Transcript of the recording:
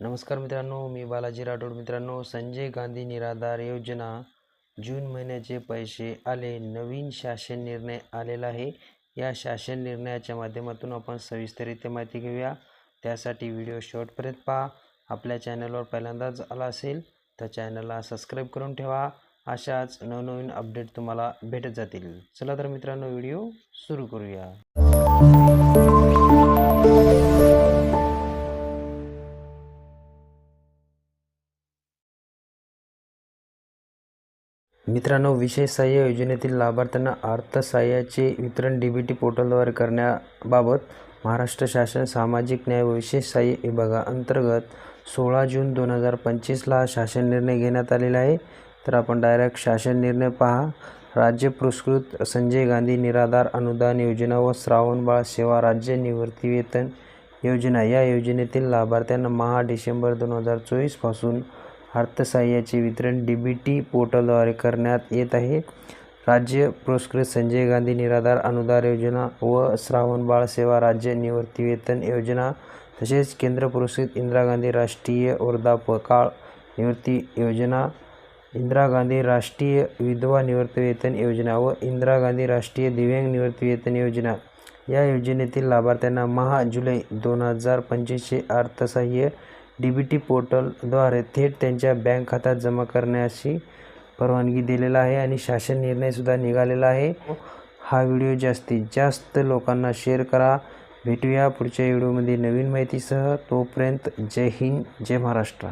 नमस्कार मित्रांनो मी बालाजी राठोड. मित्रांनो संजय गांधी निराधार योजना जून महिन्याचे पैसे आले. नवीन शासन निर्णय आलेला आहे. या शासन निर्णयाच्या माध्यमातून आपण सविस्तरित्या माहिती घेऊया. त्यासाठी व्हिडिओ शेवटपर्यंत पहा. आपल्या चॅनलवर पहिल्यांदाच आला असेल तर चॅनलला सबस्क्राईब करून ठेवा. अशाच नवनवीन अपडेट तुम्हाला भेटत जातील. चला तर मित्रांनो व्हिडिओ सुरू करूया. मित्रांनो विशेष सहाय्य योजनेतील लाभार्थ्यांना अर्थसहाय्याचे वितरण डी बी टी पोर्टलद्वारे करण्याबाबत महाराष्ट्र शासन सामाजिक न्याय व विशेष सहाय्य विभागाअंतर्गत सोळा जून दोन हजार पंचवीसला हा शासन निर्णय घेण्यात आलेला आहे. तर आपण डायरेक्ट शासन निर्णय पहा. राज्य पुरस्कृत संजय गांधी निराधार अनुदान योजना व श्रावणबाळ सेवा राज्य निवृत्तीवेतन योजना या योजनेतील लाभार्थ्यांना महा डिसेंबर दोन हजार चोवीसपासून अर्थसहाय्याचे वितरण डी बी टी पोर्टलद्वारे करण्यात येत आहे. राज्य पुरस्कृत संजय गांधी निराधार अनुदान योजना व श्रावण बाळ सेवा राज्य निवृत्तीवेतन योजना तसेच केंद्र पुरस्कृत इंदिरा गांधी राष्ट्रीय वृद्धापकाळ निवृत्ती योजना इंदिरा गांधी राष्ट्रीय विधवा निवृत्तीवेतन योजना व इंदिरा गांधी राष्ट्रीय दिव्यांग निवृत्तीवेतन योजना या योजनेतील लाभार्थ्यांना महा जुलै दोन हजार पंचवीसचे अर्थसहाय्य डी बी टी पोर्टलद्वारे थेट त्यांच्या बँक खात्यात जमा करण्याची परवानगी दिलेला आहे आणि शासन निर्णयसुद्धा निघालेला आहे. हा व्हिडिओ जास्तीत जास्त लोकांना शेअर करा. भेटूया पुढच्या व्हिडिओमध्ये नवीन माहितीसह. तोपर्यंत जय हिंद जय महाराष्ट्र.